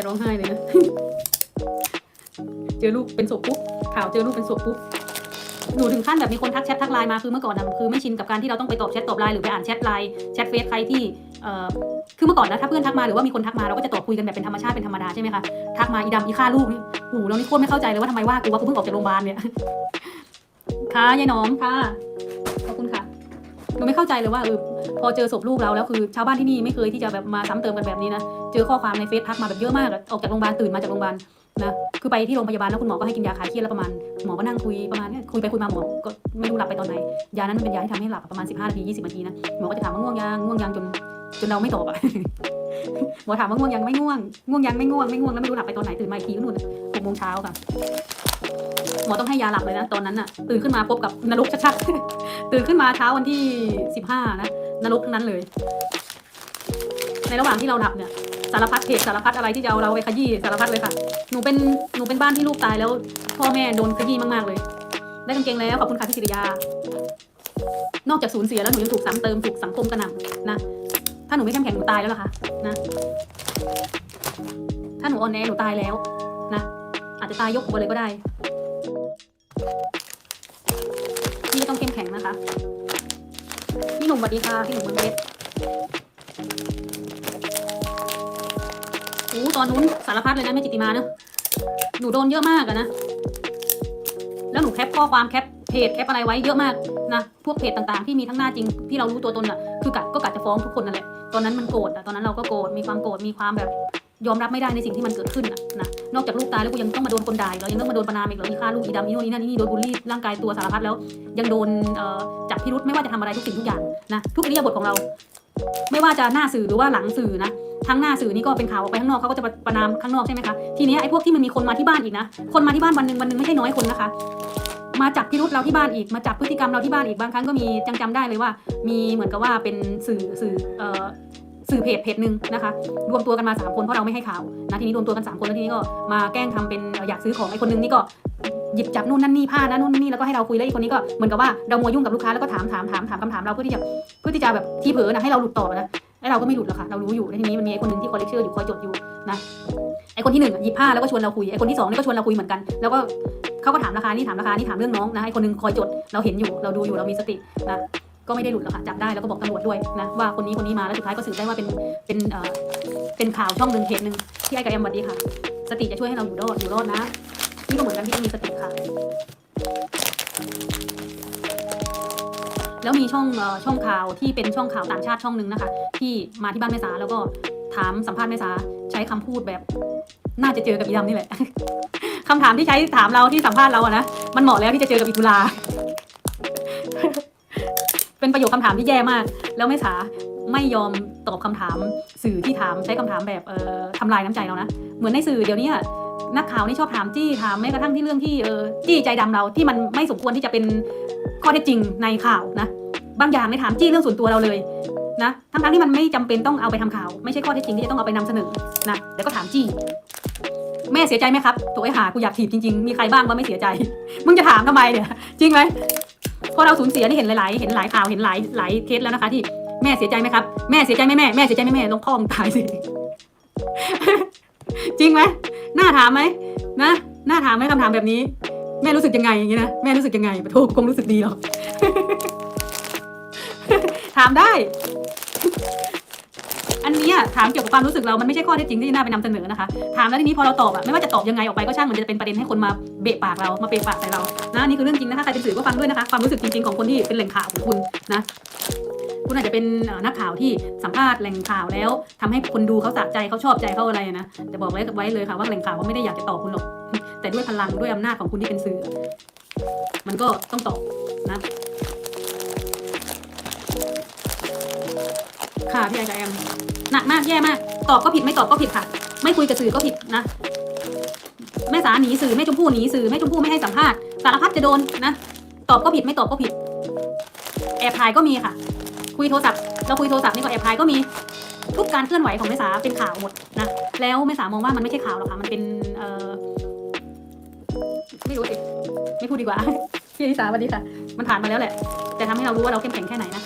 จะร้องไห้เลยนะ เจอลูกเป็นศพปุ๊บข่าวเจอลูกเป็นศพปุ๊บหนูถึงขั้นแบบมีคนทักแชททักไลน์มาคือเมื่อก่อนนะคือไม่ชินกับการที่เราต้องไปตอบแชทตอบไลน์หรือไปอ่านแชทไลน์แชทเฟซใครที่เอ่อคือเมื่อก่อนนะถ้าเพื่อนทักมาหรือว่ามีคนทักมาเราก็จะตอบคุยกันแบบเป็นธรรมชาติเป็นธรรมดาใช่ไหมคะทักมาอีดำอีฆ่าลูกนี่โอ้โหเรานี่โคตรไม่เข้าใจเลยว่าทำไมว่ากูว่ากูเพิ่งออกจากโรงพยาบาลเนี่ยค่ะยายน้อมค่ะขอบคุณค่ะหนูไม่เข้าใจเลยว่าเออ พอเจอศพลูกเราแล้วคือชาวบ้านที่นี่ไม่เคยที่จะแบบมาซ้ำเติมกันแบบนี้นะ เจอข้อความในเฟซทักมาแบบเยอะมากอะออกจากโรงพยาบาลตื่นมาจากโรงพยาบาลนะคือไปที่โรงพยาบาลแล้วคุณหมอก็ให้กินยาคลายเครียดแล้วประมาณหมอก็นั่งคุยประมาณนี้คุยไปคุยมาหมอก็ไม่รู้หลับไปตอนไหนยานั้นมันเป็นยาที่ทำให้หลับประมาณ 15นาที20นาทีนะหมอก็จะถามว่าง่วงยังง่วงยังจนจนเราไม่ตอบอะหมอถามว่าง่วงยังไม่ง่วงง่วงยังไม่ง่วงไม่ง่วงแล้วไม่รู้หลับไปตอนไหนตื่นมาอีกทีก็นู่นหกโมงเช้าค่ะหมอต้องให้ยาหลับเลยนะตอนนั้นน่ะตื่นขึ้นมาพบกับนรกชัดๆตื่นขึ้นมาเช้าวันที่สิบห้านะ นรกทั้งนั้นเลย ในระหว่างที่เราหลับเนี่ยสารพัดเพจสารพัดอะไรที่จะเอาเราไปขยี้สารพัดเลยค่ะ หนูเป็นหนูเป็นบ้านที่ลูกตายแล้ว พ่อแม่โดนขยี้มากๆเลย ได้กางเกงแล้วขอบคุณค่ะพี่สิริยา นอกจากสูญเสียแล้วหนูยังถูกซ้ำเติมถูกสังคมกระหน่ำนะ ถ้าหนูไม่เข้มแข็งหนูตายแล้วล่ะค่ะนะ ถ้าหนูอ่อนแอหนูตายแล้วนะ อาจจะตายยกหัวเลยก็ได้พี่ต้องเข้มแข็งนะคะ หนุ่มสวัสดีค่ะพี่หนุ่มเมืองเพชรโอ้ตอนนู้นสารพัดเลยนะแม่จิตติมาเนอะหนูโดนเยอะมากอะนะ แล้วหนูแคปข้อความแคปเพจแคปอะไรไว้เยอะมากนะ พวกเพจต่างๆ ที่มีทั้งหน้าจริงที่เรารู้ตัวตนอะคือกัดก็กัดจะฟ้องทุกคนนั่นแหละ ตอนนั้นมันโกรธอะตอนนั้นเราก็โกรธ มีความโกรธ มีความแบบ ยอมรับไม่ได้ในสิ่งที่มันเกิดขึ้นนะนอกจากลูกตายแล้วกูยังต้องมาโดนคนด่าอีกเหรายังต้องมาโดนประนามอีกเหรออีฆ่าลูกอีดำอีโน่นอีนั่นนี่โดนบูลลี่ร่างกายตัวสารพัดแล้ว ยังโดนจับพิรุธไม่ว่าจะทำอะไรทุกสิ่งทุกอย่างนะทุกอิริยาบถของเรา ไม่ว่าจะหน้าสื่อหรือว่าหลังสื่อนะทั้งหน้าสื่อนี่ก็เป็นข่าวออกไปข้างนอกเขาก็จะประนามข้างนอกใช่ไหมคะทีนี้ไอ้พวกที่มันมีคนมาที่บ้านอีกนะคนมาที่บ้านวันหนึ่งวันหนึ่งไม่ใช่น้อยคนนะคะมาจับพิรุธเราที่บ้านอีกมาจับพฤติกรรมเราที่บ้านอีกบางครั้งก็มีจังจำได้เลยว่า มีเหมือนกับว่าเป็นสื่อสื่ออ สื่อเพจเพจหนึ่งนะคะรวมตัวกันมาสามคนเพราะเราไม่ให้ข่าวนะทีนี้รวมตัวกันสามคนแล้วทีนี้ก็มาแกล้งทำเป็นอยากซื้อของไอ้คนนึงนี่ก็หยิบจับนู่นนั่นนี่ผ้านะนู่นนี่แล้วก็ให้เราคุยแล้วอีกคนนี้ก็เหมือนกับว่าเรามัวยุ่งกับลูกค้าแล้วก็ถามถามถามถามคำถามเราเพื่อที่จะเพื่อที่จะแบบที่เผลอนะให้เราหลุดตอบนะไอ้เราก็ไม่หลุดหรอกค่ะเรารู้อยู่แล้วทีนี้มันมีไอ้คนหนึงที่คอยเลคเชอร์อยู่คอยจดอยู่นะไอ้คนที่หนึ่งหยิบผ้าแล้วก็ชวนเราคุยไอ้คนที่สองนี่ก็ชวนเราคุยเหมือนกัน แล้วก็เขาก็ถามราคานี่ถามราคานี่ถามเรื่องน้องนะไอ้คนนึงคอยจดเราเห็นอยู่เราดูอยู่เรามีสตินะ ก็ไม่ได้หลุดหรอกค่ะจับได้แล้วก็บอกตำรวจด้วยนะว่าคนนี้คนนี้มาแล้วสุดท้ายก็สืบได้ว่าเป็นเป็นเอ่อเป็นข่าวช่องหนึ่งเพจหนึ่งที่ไอ้กับแอมสวัสดีค่ะ สติจะช่วยให้เราอยู่รอดอยู่รอดนะนี่ก็เหมือนกันที่ต้องมีสติค่ะ แล้วมีช่องเอ่อช่องข่าวที่เป็นช่องข่าวต่างชาติช่องหนึ่งนะคะ ที่มาที่บ้านแม่สาแล้วก็ถามสัมภาษณ์แม่สาใช้คำพูดแบบ น่าจะเจอกับอีดำนี่แหละคำถามที่ใช้ถามเราที่สัมภาษณ์เราอะนะมันเหมาะแล้วที่จะเจอกับอีกุลา เป็นประโยคคำถามที่แย่มาก แล้วแม่สาไม่ยอมตอบคำถามสื่อที่ถามใช้คำถามแบบเอ่อทำลายน้ำใจเรานะ เหมือนในสื่อเดี๋ยวนี้นักข่าวนี่ชอบถามจี้ถามแม้กระทั่งที่เรื่องที่เออจี้ใจดำเราที่มันไม่สมควรที่จะเป็นข้อเท็จจริงในข่าวนะ บางอย่างในยถามจี้เรื่องส่วนตัวเราเลยนะทั้งๆที่มันไม่จำเป็นต้องเอาไปทำข่าว ไม่ใช่ข้อเท็จจริงที่จะต้องเอาไปนำเสนอนะแต่ก็ถามจี้แม่เสียใจไหมครับตัวไอ้หากูอยากถีบจริงๆ มีใครบ้างว่าไม่เสียใจ มึงจะถามทำไมเนี่ย จริงไหม พอเราสูญเสียนี่เห็นหลายๆ เห็นหลายข่าว เห็นหลายหลายเคสแล้วนะคะ ที่แม่เสียใจไหมครับ แม่เสียใจไหมแม่ แม่เสียใจไหมแม่ลงพ่อมึงตายสิ จริงไหมน่าถามไหมนะน่าถามไหมคำถามแบบนี้ แม่รู้สึกยังไงอย่างนี้นะ แม่รู้สึกยังไงปะโทคงรู้สึกดีหรอก ถามได้ อันนี้ถามเกี่ยวกับความรู้สึกเรา มันไม่ใช่ข้อเท็จจริงที่น่าไปนำเสนอนะคะ ถามแล้วทีนี้พอเราตอบอะไม่ว่าจะตอบยังไงออกไปก็ช่างมันจะเป็นประเด็นให้คนมาเบะปากเรา มาเปะปากใส่เรา นะนี่คือเรื่องจริงนะคะ ใครเป็นสื่อก็ฟังด้วยนะคะ ความรู้สึกจริงๆของคนที่เป็นแหล่งข่าวของคุณนะ คุณอาจจะเป็นนักข่าวที่สัมภาษณ์แหล่งข่าวแล้วทำให้คนดูเขาสะใจเขาชอบใจเขาอะไรนะ แต่บอกไว้ไว้เลยค่ะว่าแหล่งข่าวเขาไม่ได้อยากจะตอบคุณหรอก แต่ด้วยพลังด้วยอำนาจของคุณที่เป็นสื่อ มันก็ต้องตอบนะค่ะพี่ไอกับแอม หนักมากแย่มาก ตอบก็ผิดไม่ตอบก็ผิดค่ะ ไม่คุยกับสื่อก็ผิดนะแม่สาหนีสื่อแม่ชมพู่หนีสื่อแม่ชมพู่ไม่ให้สัมภาษณ์สารพัดจะโดนนะตอบก็ผิดไม่ตอบก็ผิด แอบถ่ายก็มีค่ะ คุยโทรศัพท์เราคุยโทรศัพท์นี่ก็แอบถ่ายก็มีทุกการเคลื่อนไหวของแม่สาเป็นข่าวหมดนะแล้วแม่สามองว่ามันไม่ใช่ข่าวหรอกค่ะมันเป็นเอ่อไม่รู้สิไม่พูดดีกว่าพี่ลิสาสวัสดีค่ะ มันผ่านมาแล้วแหละ แต่ทำให้เรารู้ว่าเราเข้มแข็งแค่ไหนนะ